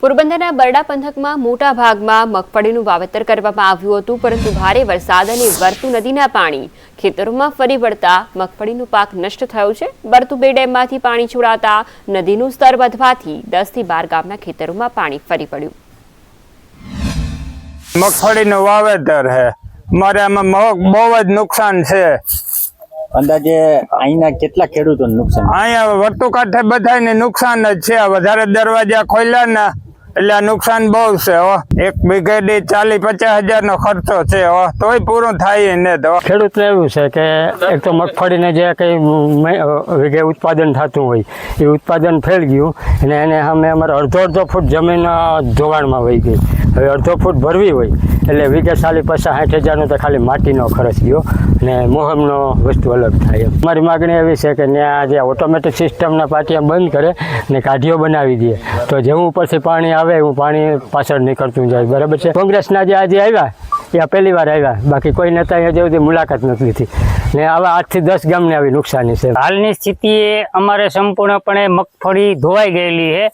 પોરબંદરના બરડા પંથકમાં મોટા ભાગમાં મગફળીનું વાવેતર કરવામાં આવ્યું હતું પરંતુ ભારે વરસાદ અને વર્તુ નદીના પાણી ખેતરોમાં ફરી વળતા મગફળીનો પાક નષ્ટ થયો છે. બરતુ બે ડેમમાંથી પાણી છોડાતા નદીનું સ્તર વધવાથી દસથી બાર ગામના ખેતરોમાં પાણી ફરી પડ્યું. મગફળીનું વાવેતર છે મારે આમાં બહુ જ નુકસાન છે. અંદાજે અહીંના કેટલા ખેડૂતોને નુકસાન? અહીંયા વર્તુ કાંઠે બધાને નુકસાન જ છે. વધારે દરવાજા ખોલ્યા ને એટલે નુકસાન બહુ છે, હો. એક વીઘે દી ચાલીસ પચાસ હજાર નો ખર્ચો છે, હો. તોય પૂરું થાય ને તો. ખેડૂતને એવું છે કે એક તો મગફળીને જે કંઈ વીઘે ઉત્પાદન થતું હોય, એ ઉત્પાદન ફેલ ગયું અને એને અમે અમારે અડધો અડધો ફૂટ જમીન ધોવાણમાં વહી ગઈ. હવે અડધો ફૂટ ભરવી હોય, એટલે વીઘે સાલી પચાસ સાઠ હજારનો તો ખાલી માટીનો ખર્ચ ગયો અને મોહમનો વસ્તુ અલગ થાય મારી માગણી એવી છે કે ત્યાં જે ઓટોમેટિક સિસ્ટમના પાટિયા બંધ કરે ને કાઢીઓ બનાવી દે. તો જેવું ઉપરથી પાણી આવે એવું પાણી પાછળ નીકળતું જાય. બરાબર છે? કોંગ્રેસના જે આજે આવ્યા, એ પહેલી વાર આવ્યા. બાકી કોઈ નેતા અહીંયા જેવી મુલાકાત નથી લીધી. ને આવા આઠથી દસ ગામને આવી નુકસાની છે. હાલની સ્થિતિએ અમારે સંપૂર્ણપણે મગફળી ધોવાઈ ગયેલી છે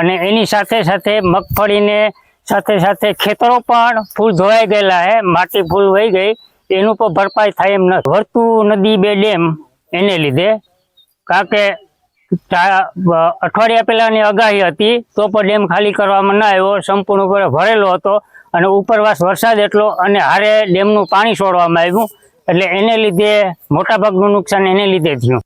અને એની સાથે સાથે મગફળીને સાથે સાથે ખેતરો પણ ફૂલ ધોવાઈ ગયેલા હે, માટી ફૂલ વહી ગઈ. એનું પણ ભરપાઈ થાય એમ નથી વર્તુ નદી બે ડેમ એને લીધે. કારણ કે અઠવાડિયા પહેલાની આગાહી હતી, તો પણ ડેમ ખાલી કરવામાં ન આવ્યો સંપૂર્ણપણે ભરેલો હતો અને ઉપરવાસ વરસાદ એટલો અને હારે ડેમનું પાણી છોડવામાં આવ્યું. એટલે એને લીધે મોટાભાગનું નુકસાન એને લીધે થયું.